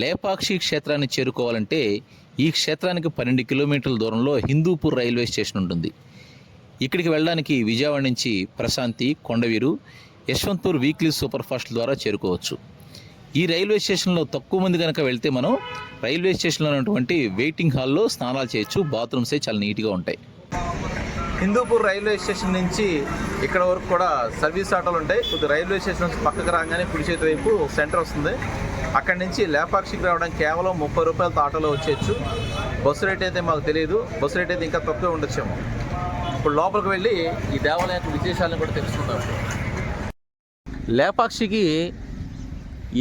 లేపాక్షి క్షేత్రాన్ని చేరుకోవాలంటే ఈ క్షేత్రానికి పన్నెండు కిలోమీటర్ల దూరంలో హిందూపూర్ రైల్వే స్టేషన్ ఉంటుంది. ఇక్కడికి వెళ్ళడానికి విజయవాడ నుంచి ప్రశాంతి కొండవీరు యశ్వంత్పూర్ వీక్లీ సూపర్ ఫాస్ట్ ద్వారా చేరుకోవచ్చు. ఈ రైల్వే స్టేషన్లో తక్కువ మంది కనుక వెళ్తే మనం రైల్వే స్టేషన్లో ఉన్నటువంటి వెయిటింగ్ హాల్లో స్నానాలు చేయొచ్చు బాత్రూమ్సే చాలా నీట్గా ఉంటాయి. హిందూపూర్ రైల్వే స్టేషన్ నుంచి ఇక్కడ వరకు కూడా సర్వీస్ ఆటోలు ఉంటాయి. కొద్ది రైల్వే స్టేషన్ నుంచి పక్కకు రాగానే కుడి చేతి వైపు సెంటర్ వస్తుంది. అక్కడి నుంచి లేపాక్షికి రావడం కేవలం ముప్పై రూపాయలతో ఆటోలో వచ్చేయచ్చు. బస్సు రేట్ అయితే మాకు తెలియదు బస్సు రేట్ అయితే ఇంకా తక్కువే ఉండొచ్చేమో. ఇప్పుడు లోపలికి వెళ్ళి ఈ దేవాలయం విశేషాలను కూడా తెలుసుకుందాం. లేపాక్షికి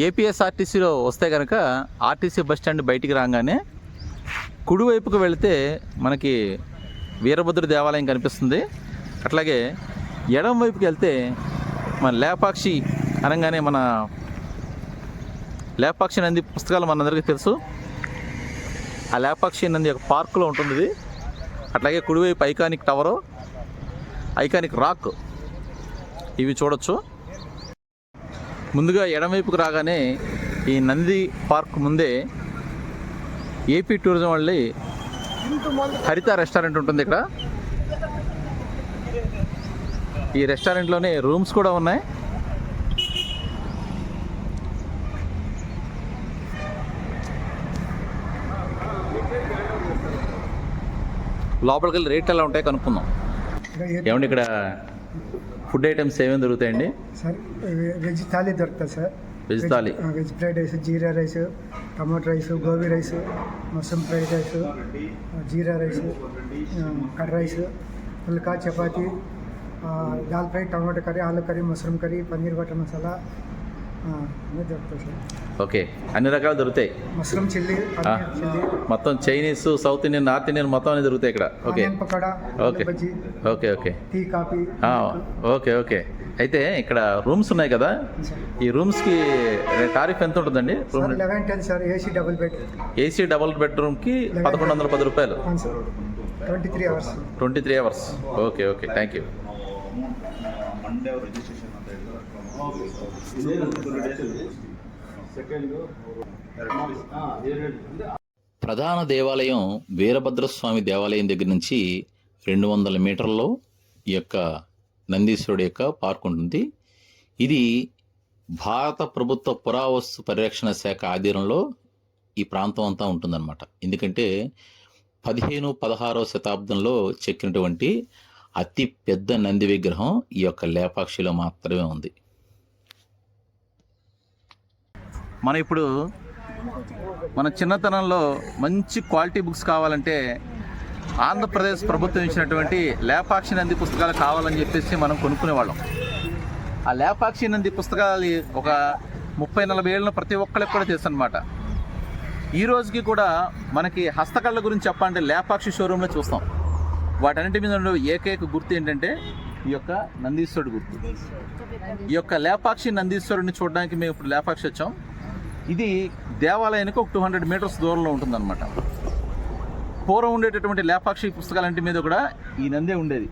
ఏపీఎస్ఆర్టీసీలో వస్తే కనుక ఆర్టీసీ బస్ స్టాండ్ బయటికి రాగానే కుడివైపుకు వెళితే మనకి వీరభద్ర దేవాలయం కనిపిస్తుంది. అట్లాగే ఎడం వైపుకి వెళ్తే మన లేపాక్షి అనగానే మన లేపాక్షి నంది పుస్తకాలు మనందరికీ తెలుసు. ఆ లేపాక్షి నంది ఒక పార్కులో ఉంటుంది ఇది అట్లాగే కుడివైపు ఐకానిక్ టవరు ఐకానిక్ రాక్ ఇవి చూడొచ్చు. ముందుగా ఎడమవైపుకు రాగానే ఈ నంది పార్క్ ముందే ఏపీ టూరిజం వాళ్ళి హరిత రెస్టారెంట్ ఉంటుంది ఇక్కడ. ఈ రెస్టారెంట్లోనే రూమ్స్ కూడా ఉన్నాయి. లోపలికి వెళ్ళి రేట్లు ఎలా ఉంటాయి కనుక్కుందాం. ఏమండి ఇక్కడ ఫుడ్ ఐటమ్స్ ఏమేమి దొరుకుతాయండి? సార్ వెజ్ థాలీ దొరుకుతుంది sir. Veg thali. Veg fried rice jeera rice tomato rice gobi rice mushroom fried rice jeera rice ఆ, curry rice pulka chapati dal fry tomato curry aloo curry mushroom curry paneer butter masala దొరుకుతాయి sir. Okay. అన్ని రకాలు దొరుకుతాయి. Mushroom chilli మొత్తం Chinese South Indian North Indian మొత్తం అన్ని దొరుకుతాయి ఇక్కడ. Okay. Okay. Okay okay. Tea coffee ఆ, ఓకే ఓకే. అయితే ఇక్కడ రూమ్స్ ఉన్నాయి కదా? ఈ రూమ్స్కి టారిఫ్ ఎంత ఉంటుందండి? Room sir eleven ten sir AC double bed. AC double బెడ్రూమ్కి పదకొండు వందల పది రూపాయలు. Twenty three hours. Twenty three hours. Okay okay. Thank you. ప్రధాన దేవాలయం వీరభద్రస్వామి దేవాలయం దగ్గర నుంచి రెండు వందల మీటర్లో ఈ యొక్క నందీశ్వరుడు యొక్క పార్క్ ఉంటుంది. ఇది భారత ప్రభుత్వ పురావస్తు పరిరక్షణ శాఖ ఆధీనంలో ఈ ప్రాంతం అంతా ఉంటుందన్నమాట. ఎందుకంటే పదిహేను పదహారవ శతాబ్దంలో చెక్కినటువంటి అతి పెద్ద నంది విగ్రహం ఈ యొక్క లేపాక్షిలో మాత్రమే ఉంది. మనం ఇప్పుడు మన చిన్నతనంలో మంచి క్వాలిటీ బుక్స్ కావాలంటే ఆంధ్రప్రదేశ్ ప్రభుత్వం ఇచ్చినటువంటి లేపాక్షి నంది పుస్తకాలు కావాలని చెప్పేసి మనం కొనుక్కునేవాళ్ళం. ఆ లేపాక్షి నంది పుస్తకాలు ఒక ముప్పై నలభై ఏళ్ళను ప్రతి ఒక్కరికి కూడా తెలుసు అనమాట ఈ రోజుకి కూడా మనకి హస్తకళ గురించి చెప్పాలంటే లేపాక్షి షోరూంలో చూస్తాం. వాటన్నిటి మీద ఉండే ఏకైక గుర్తు ఏంటంటే ఈ యొక్క నందీశ్వరుడు గుర్తు. ఈ యొక్క లేపాక్షి నందీశ్వరుడిని చూడడానికి మేము ఇప్పుడు లేపాక్షి వచ్చాం. ఇది దేవాలయానికి ఒక టూ హండ్రెడ్ మీటర్స్ దూరంలో ఉంటుందన్నమాట. పూర్వం ఉండేటటువంటి లేపాక్షి పుస్తకాలంటి మీద కూడా ఈ నందే ఉండేది.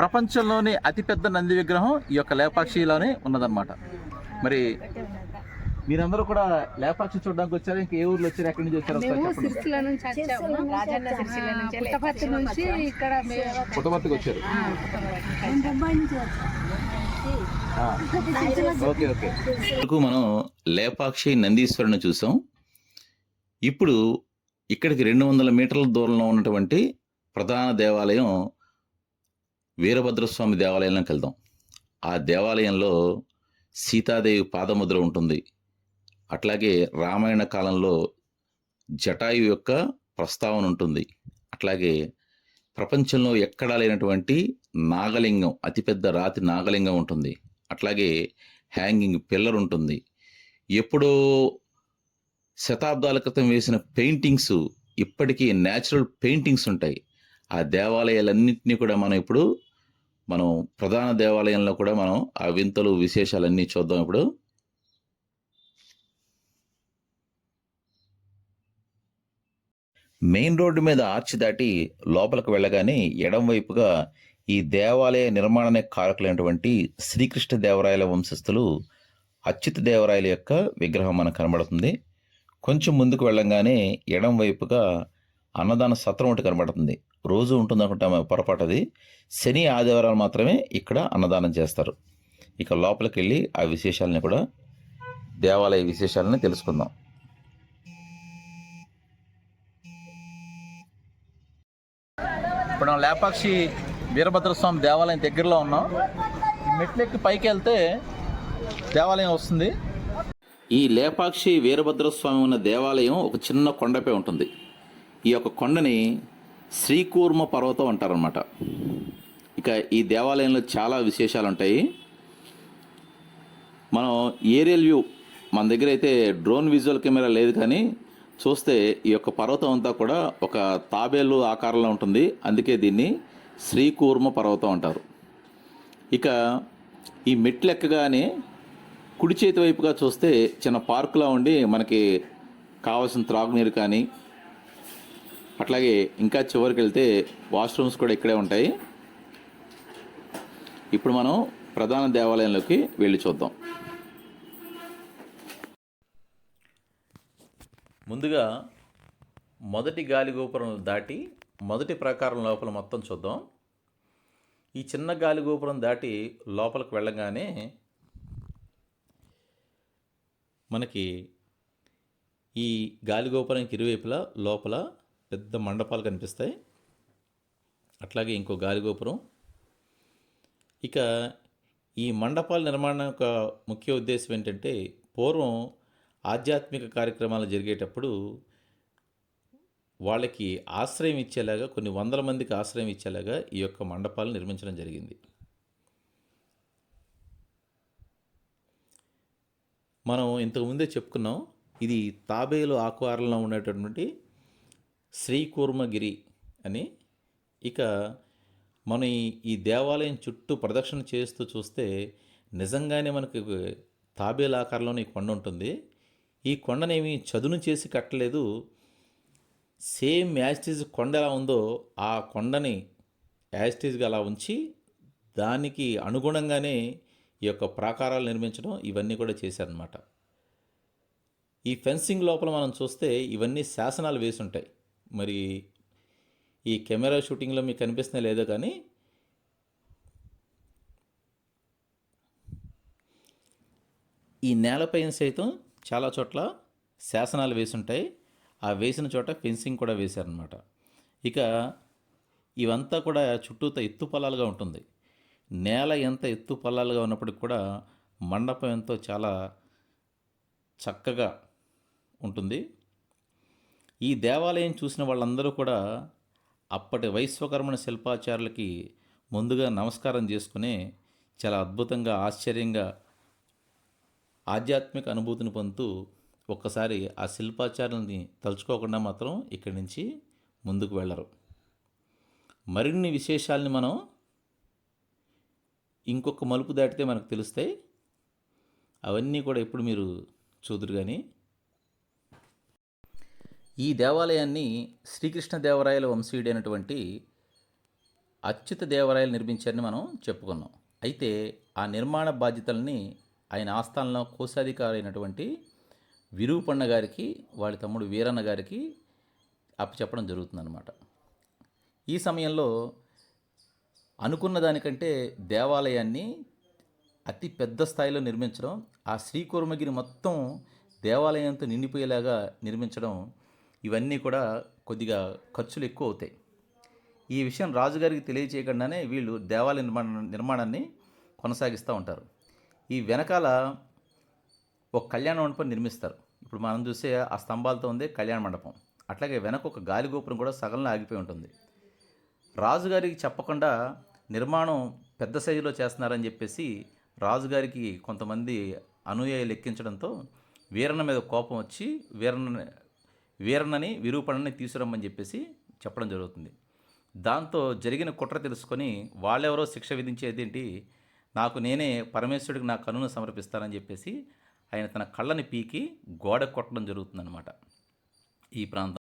ప్రపంచంలోనే అతిపెద్ద నంది విగ్రహం ఈ యొక్క లేపాక్షిలోనే ఉన్నదన్నమాట. మరి మీరందరూ కూడా లేపాక్షి చూడడానికి వచ్చారు? ఇంకా ఏ ఊర్లో వచ్చారు? ఎక్కడి నుంచి వచ్చారు ఒకసారి మేము చెప్పండి. సిరిసిల్ల నుంచి వచ్చాము. రాజన్న సిరిసిల్ల నుంచి పుట్టపర్తి నుంచి ఇక్కడ మేము పుట్టపర్తికి వచ్చారు. Okay okay. మనం లేపాక్షి నందీశ్వరుని చూసాం. ఇప్పుడు ఇక్కడికి రెండు వందల మీటర్ల దూరంలో ఉన్నటువంటి ప్రధాన దేవాలయం వీరభద్రస్వామి దేవాలయంలోకి వెళ్దాం. ఆ దేవాలయంలో సీతాదేవి పాదముద్ర ఉంటుంది. అట్లాగే రామాయణ కాలంలో జటాయు యొక్క ప్రస్తావన ఉంటుంది. అట్లాగే ప్రపంచంలో ఎక్కడా లేనటువంటి నాగలింగం అతిపెద్ద రాతి నాగలింగం ఉంటుంది. అట్లాగే హ్యాంగింగ్ పిల్లర్ ఉంటుంది. ఎప్పుడో శతాబ్దాల క్రితం వేసిన పెయింటింగ్స్ ఇప్పటికీ న్యాచురల్ పెయింటింగ్స్ ఉంటాయి. ఆ దేవాలయాలన్నింటినీ కూడా మనం ఇప్పుడు మనం ప్రధాన దేవాలయంలో కూడా మనం ఆ వింతలు విశేషాలన్నీ చూద్దాం ఇప్పుడు. మెయిన్ రోడ్డు మీద ఆర్చి దాటి లోపలికి వెళ్ళగానే ఎడంవైపుగా ఈ దేవాలయ నిర్మాణానికి కారకులైనటువంటి శ్రీకృష్ణ దేవరాయల వంశస్థులు అచ్యుత దేవరాయల యొక్క విగ్రహం మనకు కనబడుతుంది. కొంచెం ముందుకు వెళ్ళంగానే ఎడం వైపుగా అన్నదాన సత్రం ఒకటి కనబడుతుంది. రోజు ఉంటుంది అనుకుంటాం పొరపాటు అది. శని ఆదివారాలు మాత్రమే ఇక్కడ అన్నదానం చేస్తారు. ఇక లోపలికి వెళ్ళి ఆ విశేషాలని కూడా దేవాలయ విశేషాలని తెలుసుకుందాం. ఇప్పుడు మనం లేపాక్షి వీరభద్రస్వామి దేవాలయం దగ్గరలో ఉన్నాం. మెట్లెక్కి పైకి వెళ్తే దేవాలయం వస్తుంది. ఈ లేపాక్షి వీరభద్రస్వామి ఉన్న దేవాలయం ఒక చిన్న కొండపై ఉంటుంది. ఈ యొక్క కొండని శ్రీకూర్మ పర్వతం అంటారనమాట ఇక ఈ దేవాలయంలో చాలా విశేషాలు ఉంటాయి. మనం ఏరియల్ వ్యూ మన దగ్గర అయితే డ్రోన్ విజువల్ కెమెరా లేదు కానీ చూస్తే ఈ యొక్క పర్వతం అంతా కూడా ఒక తాబేలు ఆకారంలో ఉంటుంది. అందుకే దీన్ని శ్రీకూర్మ పర్వతం అంటారు. ఇక ఈ మెట్లు ఎక్కగానే కుడి చేతి వైపుగా చూస్తే చిన్న పార్కులా ఉండి మనకి కావాల్సిన త్రాగునీరు కానీ అట్లాగే ఇంకా చివరికి వెళ్తే వాష్రూమ్స్ కూడా ఇక్కడే ఉంటాయి. ఇప్పుడు మనం ప్రధాన దేవాలయంలోకి వెళ్ళి చూద్దాం. ముందుగా మొదటి గాలి గోపురం దాటి మొదటి ప్రాకారం లోపల మొత్తం చూద్దాం. ఈ చిన్న గాలి గోపురం దాటి లోపలికి వెళ్ళగానే మనకి ఈ గాలి గోపురానికి ఇరువైపులా లోపల పెద్ద మండపాలు కనిపిస్తాయి. అట్లాగే ఇంకో గాలి గోపురం. ఇక ఈ మండపాల నిర్మాణం యొక్క ముఖ్య ఉద్దేశం ఏంటంటే పూర్వం ఆధ్యాత్మిక కార్యక్రమాలు జరిగేటప్పుడు వాళ్ళకి ఆశ్రయం ఇచ్చేలాగా కొన్ని వందల మందికి ఆశ్రయం ఇచ్చేలాగా ఈ యొక్క మండపాలు నిర్మించడం జరిగింది. మనం ఇంతకుముందే చెప్పుకున్నాం ఇది తాబేలు ఆకువారంలో ఉండేటటువంటి శ్రీకూర్మగిరి అని. ఇక మనం ఈ- ఈ దేవాలయం చుట్టూ ప్రదక్షిణ చేస్తూ చూస్తే నిజంగానే మనకి తాబేలు ఆకారంలోనే ఈ కొండ ఉంటుంది. ఈ కొండనేమి చదును చేసి కట్టలేదు. సేమ్ యాస్టీజ్ కొండ ఎలా ఉందో ఆ కొండని యాస్టీజ్గా అలా ఉంచి దానికి అనుగుణంగానే ఈ యొక్క ప్రాకారాలు నిర్మించడం ఇవన్నీ కూడా చేశారనమాట ఈ ఫెన్సింగ్ లోపల మనం చూస్తే ఇవన్నీ శాసనాలు వేసి ఉంటాయి. మరి ఈ కెమెరా షూటింగ్లో మీకు కనిపిస్తున్నా లేదో కానీ ఈ నేలపైన సైతం చాలా చోట్ల శాసనాలు వేసి ఉంటాయి ఆ వేసిన చోట ఫెన్సింగ్ కూడా వేశారనమాట ఇక ఇవంతా కూడా చుట్టూత ఎత్తు పొలాలుగా ఉంటుంది. నేల ఎంత ఎత్తు పొలాలుగా ఉన్నప్పటికి కూడా మండపం ఎంతో చాలా చక్కగా ఉంటుంది. ఈ దేవాలయం చూసిన వాళ్ళందరూ కూడా అప్పటి వైశ్వకర్మణ శిల్పాచారులకి ముందుగా నమస్కారం చేసుకుని చాలా అద్భుతంగా ఆశ్చర్యంగా ఆధ్యాత్మిక అనుభూతిని పొందుతూ ఒక్కసారి ఆ శిల్పాచారాలని తలుచుకోకుండా మాత్రం ఇక్కడి నుంచి ముందుకు వెళ్ళరు. మరిన్ని విశేషాలని మనం ఇంకొక మలుపు దాటితే మనకు తెలుస్తాయి. అవన్నీ కూడా ఇప్పుడు మీరు చూదురు కానీ ఈ దేవాలయాన్ని శ్రీకృష్ణ దేవరాయల వంశీయుడైనటువంటి అచ్యుత దేవరాయలు నిర్మించారని మనం చెప్పుకున్నాం. అయితే ఆ నిర్మాణ బాధ్యతల్ని ఆయన ఆస్థానంలో కోశాధికారి అయినటువంటి విరూపన్న గారికి వాళ్ళ తమ్ముడు వీరన్న గారికి అప్పచెప్పడం జరుగుతుందన్నమాట. ఈ సమయంలో అనుకున్న దానికంటే దేవాలయాన్ని అతి పెద్ద స్థాయిలో నిర్మించడం ఆ శ్రీకూర్మగిరి మొత్తం దేవాలయంతో నిండిపోయేలాగా నిర్మించడం ఇవన్నీ కూడా కొద్దిగా ఖర్చులు ఎక్కువ అవుతాయి. ఈ విషయం రాజుగారికి తెలియచేయకుండానే వీళ్ళు దేవాలయ నిర్మాణ నిర్మాణాన్ని కొనసాగిస్తూ ఉంటారు. ఈ వెనకాల ఒక కళ్యాణ మండపం నిర్మిస్తారు. ఇప్పుడు మనం చూసే ఆ స్తంభాలతో ఉంది కళ్యాణ మండపం. అట్లాగే వెనక ఒక గాలి గోపురం కూడా సగంలో ఆగిపోయి ఉంటుంది. రాజుగారికి చెప్పకుండా నిర్మాణం పెద్ద సైజులో చేస్తున్నారని చెప్పేసి రాజుగారికి కొంతమంది అనుయాయులు ఎక్కించడంతో వీరన్న మీద కోపం వచ్చి వీరన్న వీరన్నని విరూపణని తీసుకురమ్మని చెప్పేసి చెప్పడం జరుగుతుంది. దాంతో జరిగిన కుట్ర తెలుసుకొని వాళ్ళెవరో శిక్ష విధించేదేంటి నాకు నేనే పరమేశ్వరుడికి నా కనును సమర్పిస్తానని చెప్పేసి ఆయన తన కళ్ళని పీకి గోడ కొట్టడం జరుగుతుందన్నమాట ఈ ప్రాంతం.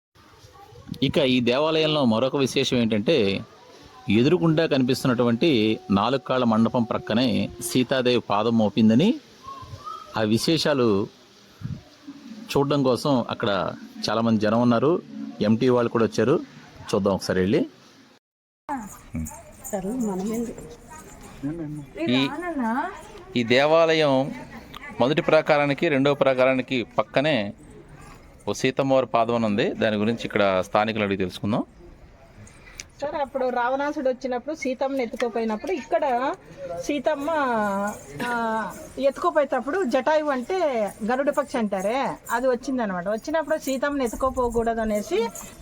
ఇక ఈ దేవాలయంలో మరొక విశేషం ఏంటంటే ఎదురుగుండా కనిపిస్తున్నటువంటి నాలుగు కాళ్ళ మండపం ప్రక్కనే సీతాదేవి పాదం మోపిందని ఆ విశేషాలు చూడడం కోసం అక్కడ చాలామంది జనం ఉన్నారు. ఎంటీ వాళ్ళు కూడా వచ్చారు. చూద్దాం ఒకసారి వెళ్ళి. ఈ ఈ దేవాలయం మొదటి ప్రాకారానికి రెండవ ప్రాకారానికి పక్కనే ఓ సీతమ్మవారి పాదం ఉంది. దాని గురించి ఇక్కడ స్థానికులు అడిగి తెలుసుకుందాం. సార్ అప్పుడు రావణాసుడు వచ్చినప్పుడు సీతమ్మని ఎత్తుకోపోయినప్పుడు ఇక్కడ సీతమ్మ ఎత్తుకోపోయేటప్పుడు జటాయు అంటే గరుడ పక్షి అంటారే అది వచ్చిందనమాట. వచ్చినప్పుడు సీతమ్మని ఎత్తుకోపోకూడదు అనేసి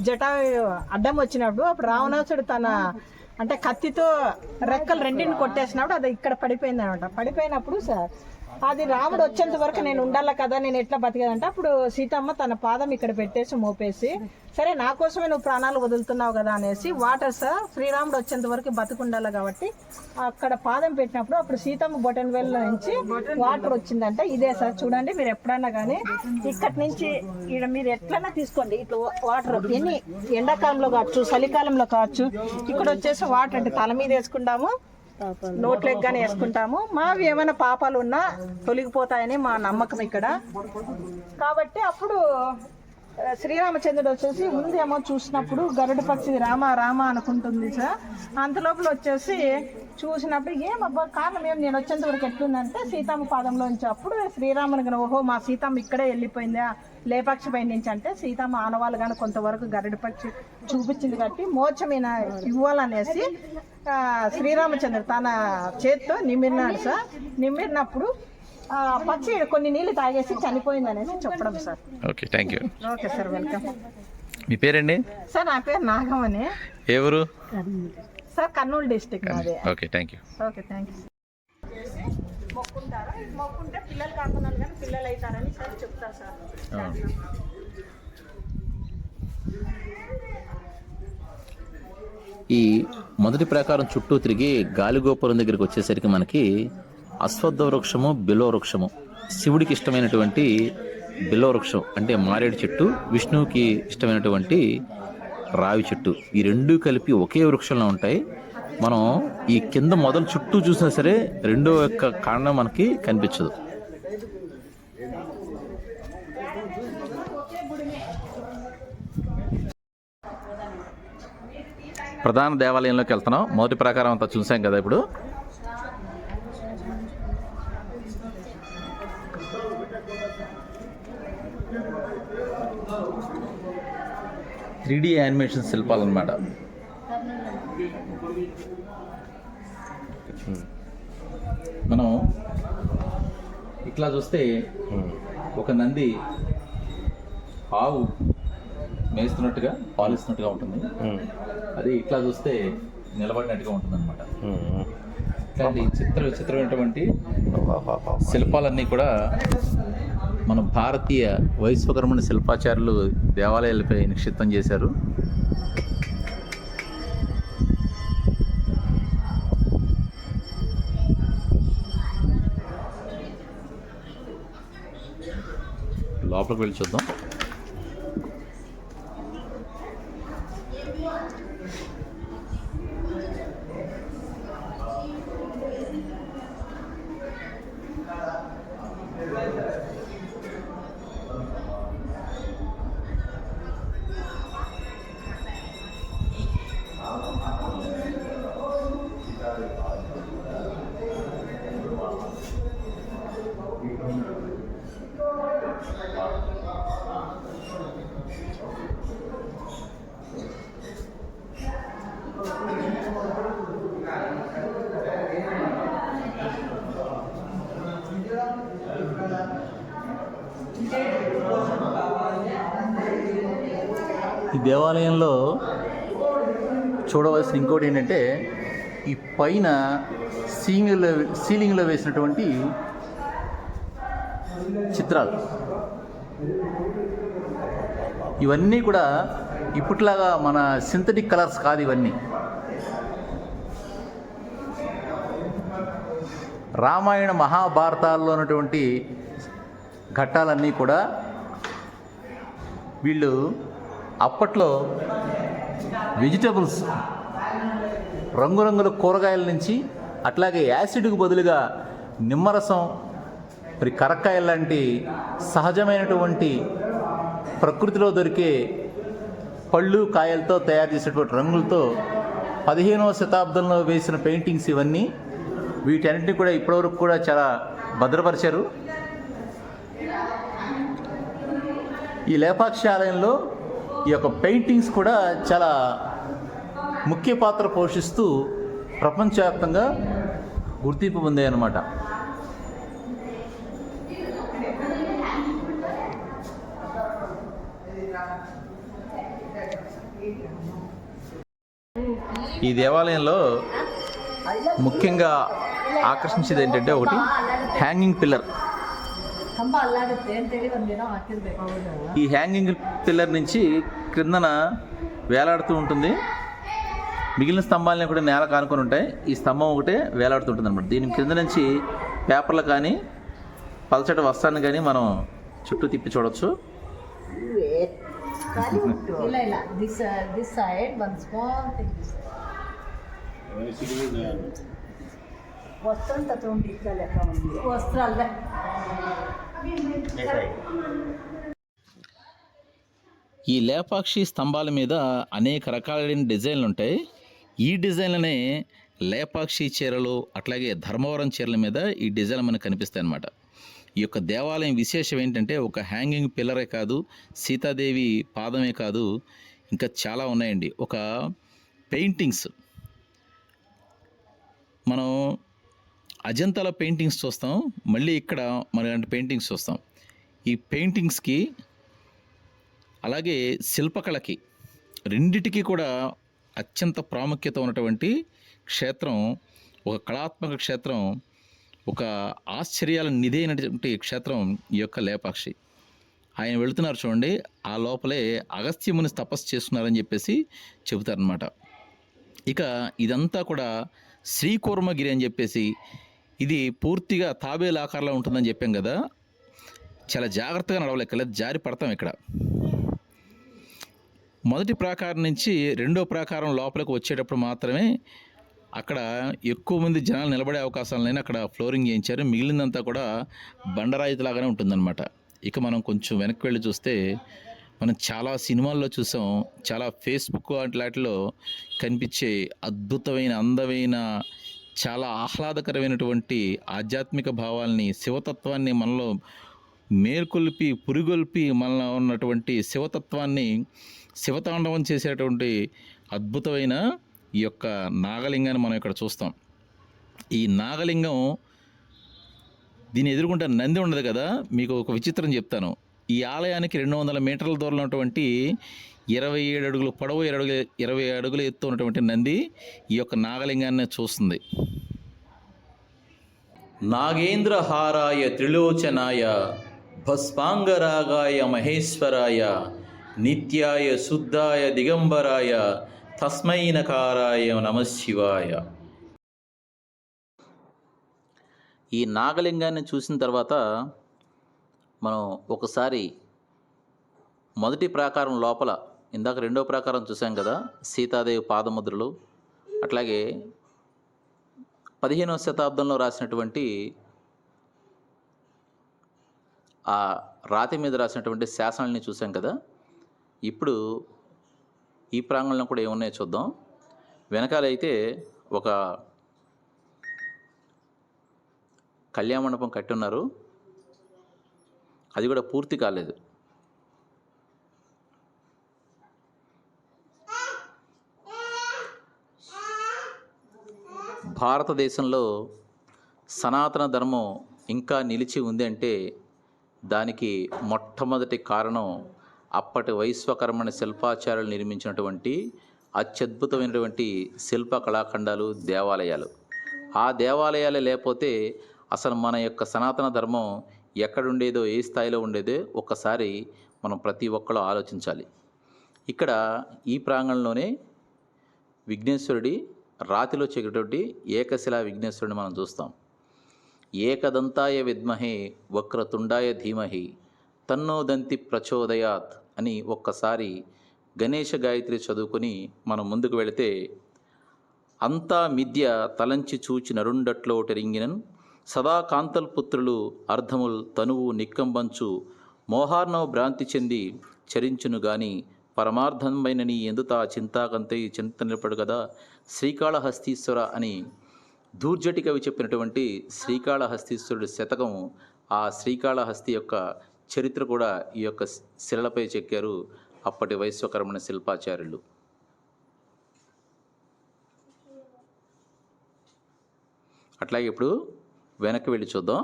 జటాయు అడ్డం వచ్చినప్పుడు అప్పుడు రావణాసుడు తన అంటే కత్తితో రెక్కలు రెండింటిని కొట్టేసినప్పుడు అది ఇక్కడ పడిపోయింది అనమాట పడిపోయినప్పుడు సార్ అది రాముడు వచ్చేంత వరకు నేను ఉండాలి కదా నేను ఎట్లా బతికేదంటే అప్పుడు సీతమ్మ తన పాదం ఇక్కడ పెట్టేసి మోపేసి సరే నా కోసమే నువ్వు ప్రాణాలు వదులుతున్నావు కదా అనేసి వాటర్ సార్ శ్రీరాముడు వచ్చేంత వరకు బతుకుండాలి కాబట్టి అక్కడ పాదం పెట్టినప్పుడు అప్పుడు సీతమ్మ బొటన్ వేల్ నుంచి వాటర్ వచ్చిందంట. ఇదే సార్ చూడండి మీరు ఎప్పుడన్నా కానీ ఇక్కడి నుంచి ఇక్కడ మీరు ఎట్లన్నా తీసుకోండి. ఇట్లా వాటర్ ఎన్ని ఎండాకాలంలో కావచ్చు చలికాలంలో కావచ్చు ఇక్కడ వచ్చేసి వాటర్ అంటే తల మీద వేసుకుంటాము. నోట్లెక్ గానీ వేసుకుంటాము. మావి ఏమైనా పాపాలు ఉన్నా తొలగిపోతాయని మా నమ్మకం ఇక్కడ. కాబట్టి అప్పుడు శ్రీరామచంద్రుడు వచ్చేసి ఉందేమో చూసినప్పుడు గరుడ పక్షి రామ రామ అనుకుంటుంది సార్. అంతలోపల వచ్చేసి చూసినప్పుడు ఏమబ్బా కారణం ఏం? నేను వచ్చేంత వరకు ఎట్లుందంటే సీతమ్మ పాదంలో నుంచి అప్పుడు శ్రీరాముని ఓహో మా సీతమ్మ ఇక్కడే వెళ్ళిపోయిందా? లేపాక్షి పై నుంచి అంటే సీతమ్మ ఆనవాళ్ళు కానీ కొంతవరకు గరుడ పక్షి చూపించింది కాబట్టి మోచమైన ఇవ్వాలనేసి శ్రీరామచంద్రుడు తన చేత్తో నిమిరినాడు సార్. నిమిరినప్పుడు ఆ, పక్షి కొన్ని నీళ్ళు తాగేసి చనిపోయింది అనేసి చెప్పడం sir. Okay thank you. Okay sir welcome. మీ పేరండి? సార్ నా పేరు నాగమని ఊరు? సార్ కర్నూలు డిస్టిక్ నాది okay thank you. Okay thank you. మొక్కుంటారా? మొక్కుంటే పిల్లలు కాకుండా కానీ పిల్లలు అవుతారని సార్ చెప్తారు సార్. ఈ మొదటి ప్రాకారం చుట్టూ తిరిగి గాలిగోపురం దగ్గరికి వచ్చేసరికి మనకి అశ్వత్థ వృక్షము బిలో వృక్షము శివుడికి ఇష్టమైనటువంటి బిలో వృక్షం అంటే మారేడు చెట్టు విష్ణువుకి ఇష్టమైనటువంటి రావి చెట్టు. ఈ రెండు కలిపి ఒకే వృక్షంలో ఉంటాయి. మనం ఈ కింద మొదలు చుట్టూ చూసినా సరే రెండో యొక్క కారణం మనకి కనిపించదు. ప్రధాన దేవాలయంలోకి వెళ్తున్నాం. మొదటి ప్రకారం అంతా చూసాం కదా ఇప్పుడు. త్రీ డి యానిమేషన్ శిల్పాలు అన్నమాట మనం ఇట్లా చూస్తే ఒక నంది ఆవు మేస్తున్నట్టుగా పాలిస్తున్నట్టుగా ఉంటుంది. అది ఇట్లా చూస్తే నిలబడినట్టుగా ఉంటుంది అనమాట ఇట్లాంటి చిత్ర విచిత్రమైనటువంటి శిల్పాలన్నీ కూడా మన భారతీయ వైశ్వకర్మణ శిల్పాచారులు దేవాలయాలపై నిక్షిప్తం చేశారు. లోపలికి వెళ్ళి చూద్దాం. దేవాలయంలో చూడవలసిన ఇంకోటి ఏంటంటే ఈ పైన సీలింగ్లో సీలింగ్లో వేసినటువంటి చిత్రాలు. ఇవన్నీ కూడా ఇప్పట్లాగా మన సింథటిక్ కలర్స్ కాదు ఇవన్నీ. రామాయణ మహాభారతాల్లో ఉన్నటువంటి ఘట్టాలన్నీ కూడా వీళ్ళు అప్పట్లో వెజిటబుల్స్ రంగురంగుల కూరగాయల నుంచి అట్లాగే యాసిడ్కు బదులుగా నిమ్మరసం మరి కరక్కాయ లాంటి సహజమైనటువంటి ప్రకృతిలో దొరికే పళ్ళు కాయలతో తయారు చేసేటువంటి రంగులతో పదిహేనవ శతాబ్దంలో వేసిన పెయింటింగ్స్ ఇవన్నీ వీటన్నిటిని కూడా ఇప్పటివరకు కూడా చాలా భద్రపరిచారు. ఈ లేపాక్షి ఆలయంలో ఈ యొక్క పెయింటింగ్స్ కూడా చాలా ముఖ్య పాత్ర పోషిస్తూ ప్రపంచవ్యాప్తంగా గుర్తింపు పొందాయి అన్నమాట ఈ దేవాలయంలో ముఖ్యంగా ఆకర్షించేది ఏంటంటే ఒకటి హ్యాంగింగ్ పిల్లర్ ಕಂಬ ಅಲ್ಲಾಡುತ್ತೆ ಅಂತೇಳಿ ಒಂದಿನ ಹಾಕಿರ್ಬೇಕು ఈ హ్యాంగింగ్ పిల్లర్ నుంచి క్రిందన వేలాడుతూ ఉంటుంది మిగిలిన స్తంభాలని కూడా నేల కానుకొని ఉంటాయి ఈ స్తంభం ఒకటే వేలాడుతూ ఉంటుంది అనమాట దీని క్రింద నుంచి పేపర్లు కానీ పలచటి వస్త్రాన్ని కానీ మనం చుట్టూ తిప్పి చూడొచ్చు ಇಲ್ಲ ಇಲ್ಲ this this side one small thing ವಸ್ತ್ರ ಅಂತ ತಗೊಂಡಿದ್ದಲ್ಲ ವಸ್ತ್ರ ಅಲ್ಲೇ ఈ లేపాక్షి స్తంభాల మీద అనేక రకాలైన డిజైన్లు ఉంటాయి ఈ డిజైన్లనే లేపాక్షి చీరలు అట్లాగే ధర్మవరం చీరల మీద ఈ డిజైన్ మనకు కనిపిస్తాయి అన్నమాట ఈ యొక్క దేవాలయం విశేషం ఏంటంటే ఒక హ్యాంగింగ్ పిల్లరే కాదు సీతాదేవి పాదమే కాదు ఇంకా చాలా ఉన్నాయండి. ఒక పెయింటింగ్స్. మనం అజంతాల పెయింటింగ్స్ చూస్తాం. మళ్ళీ ఇక్కడ మన ఇలాంటి పెయింటింగ్స్ చూస్తాం. ఈ పెయింటింగ్స్కి అలాగే శిల్పకళకి రెండిటికి కూడా అత్యంత ప్రాముఖ్యత ఉన్నటువంటి క్షేత్రం ఒక కళాత్మక క్షేత్రం ఒక ఆశ్చర్యాల నిధి అయినటువంటి క్షేత్రం ఈ యొక్క లేపాక్షి. ఆయన వెళుతున్నారు చూడండి. ఆ లోపలే అగస్త్యముని తపస్సు చేస్తున్నారని చెప్పేసి చెబుతారనమాట ఇక ఇదంతా కూడా శ్రీకూర్మగిరి అని చెప్పేసి ఇది పూర్తిగా తాబేలు ఆకారంలో ఉంటుందని చెప్పాం కదా. చాలా జాగ్రత్తగా నడవలేక జారి పడతాం ఇక్కడ. మొదటి ప్రాకారం నుంచి రెండో ప్రాకారం లోపలికి వచ్చేటప్పుడు మాత్రమే అక్కడ ఎక్కువ మంది జనాలు నిలబడే అవకాశాలనైనా అక్కడ ఫ్లోరింగ్ చేయించారు. మిగిలిందంతా కూడా బండరాయితలాగానే ఉంటుందన్నమాట. ఇక మనం కొంచెం వెనక్కి వెళ్ళి చూస్తే మనం చాలా సినిమాల్లో చూసాం. చాలా ఫేస్బుక్ వాటిలో కనిపించే అద్భుతమైన అందమైన చాలా ఆహ్లాదకరమైనటువంటి ఆధ్యాత్మిక భావాల్ని శివతత్వాన్ని మనలో మేల్కొల్పి పురిగొల్పి మనలో ఉన్నటువంటి శివతత్వాన్ని శివతాండవం చేసేటువంటి అద్భుతమైన ఈ యొక్క నాగలింగాన్ని మనం ఇక్కడ చూస్తాం. ఈ నాగలింగం దీని ఎదుర్కొంటే నంది ఉండదు కదా? మీకు ఒక విచిత్రం చెప్తాను. ఈ ఆలయానికి రెండు వందల మీటర్ల దూరంలో ఉన్నటువంటి ఇరవై ఏడు అడుగులు పొడవు ఇరవై అడుగులు ఇరవై అడుగులు ఎత్తు ఉన్నటువంటి నంది ఈ యొక్క నాగలింగాన్ని చూస్తుంది. నాగేంద్రహారాయ త్రిలోచనాయ భస్మాంగరాగాయ మహేశ్వరాయ నిత్యాయ శుద్ధాయ దిగంబరాయ తస్మై నకారాయ నమశివాయ ఈ నాగలింగాన్ని చూసిన తర్వాత మనం ఒకసారి మొదటి ప్రాకారం లోపల ఇందాక రెండో ప్రాకారం చూసాం కదా సీతాదేవి పాదముద్రలు అట్లాగే పదిహేనవ శతాబ్దంలో రాసినటువంటి ఆ రాతి మీద రాసినటువంటి శాసనాలని చూసాం కదా. ఇప్పుడు ఈ ప్రాంగణంలో కూడా ఏమున్నాయో చూద్దాం. వెనకాలైతే ఒక కళ్యాణ మండపం కట్టి ఉన్నారు. అది కూడా పూర్తి కాలేదు. భారతదేశంలో సనాతన ధర్మం ఇంకా నిలిచి ఉంది అంటే దానికి మొట్టమొదటి కారణం అప్పటి వైశ్వకర్మణ శిల్పాచార్యులు నిర్మించినటువంటి అత్యద్భుతమైనటువంటి శిల్ప కళాఖండాలు దేవాలయాలు. ఆ దేవాలయాలే లేకపోతే అసలు మన యొక్క సనాతన ధర్మం ఎక్కడుండేదో ఏ స్థాయిలో ఉండేదో ఒక్కసారి మనం ప్రతి ఒక్కరు ఆలోచించాలి. ఇక్కడ ఈ ప్రాంగణంలోనే విఘ్నేశ్వరుడి రాతిలో చెక్కినటువంటి ఏకశిలా విఘ్నేశ్వరుడిని మనం చూస్తాం. ఏకదంతాయ విద్మహే వక్రతుండాయ ధీమహి తన్నో దంతి ప్రచోదయాత్ అని ఒక్కసారి గణేష గాయత్రి చదువుకొని మనం ముందుకు వెళితే అంతా మిద్య తలంచి చూచి నరుండట్లో టెరింగినన్ సదా కాంతల్పుత్రులు అర్ధముల్ తనువు నిక్కంబంచు మోహార్ణవ భ్రాంతి చెంది చరించును గాని పరమార్థమైన నీ ఎందుతా చింతాకంతే చింత నిలపడు కదా శ్రీకాళహస్తీశ్వర అని దూర్జటి కవి చెప్పినటువంటి శ్రీకాళహస్తీశ్వరుడి శతకం ఆ శ్రీకాళహస్తి యొక్క చరిత్ర కూడా ఈ యొక్క శిలలపై చెక్కారు అప్పటి వైశ్వకర్మణ శిల్పాచార్యులు. అట్లాగే ఇప్పుడు వెనక్కి వెళ్ళి చూద్దాం.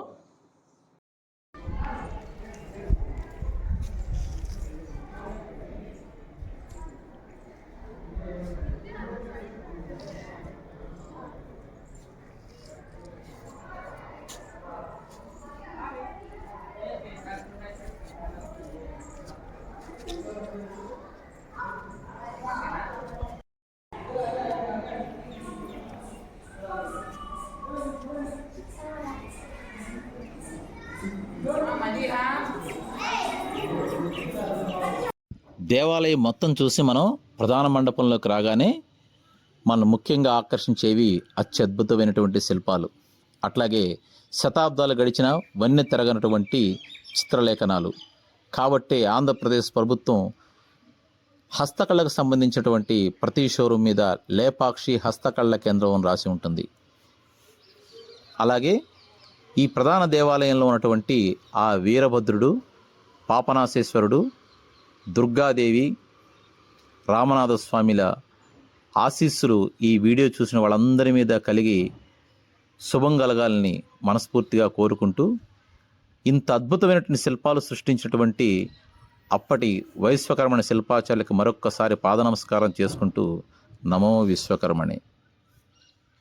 దేవాలయం మొత్తం చూసి మనం ప్రధాన మండపంలోకి రాగానే మనం ముఖ్యంగా ఆకర్షించేవి అత్యద్భుతమైనటువంటి శిల్పాలు. అట్లాగే శతాబ్దాలు గడిచిన వన్య తిరగనటువంటి చిత్రలేఖనాలు. కాబట్టే ఆంధ్రప్రదేశ్ ప్రభుత్వం హస్తకళకు సంబంధించినటువంటి ప్రతి షోరూమ్ మీద లేపాక్షి హస్తకళ కేంద్రం అని రాసి ఉంటుంది. అలాగే ఈ ప్రధాన దేవాలయంలో ఉన్నటువంటి ఆ వీరభద్రుడు పాపనాశేశ్వరుడు దుర్గాదేవి రామనాథస్వామిల ఆశీస్సులు ఈ వీడియో చూసిన వాళ్ళందరి మీద కలిగి శుభం కలగాలని మనస్ఫూర్తిగా కోరుకుంటూ ఇంత అద్భుతమైనటువంటి శిల్పాలు సృష్టించినటువంటి అప్పటి వైశ్వకర్మణ శిల్పాచార్యులకు మరొక్కసారి పాద నమస్కారం చేసుకుంటూ నమో విశ్వకర్మణి.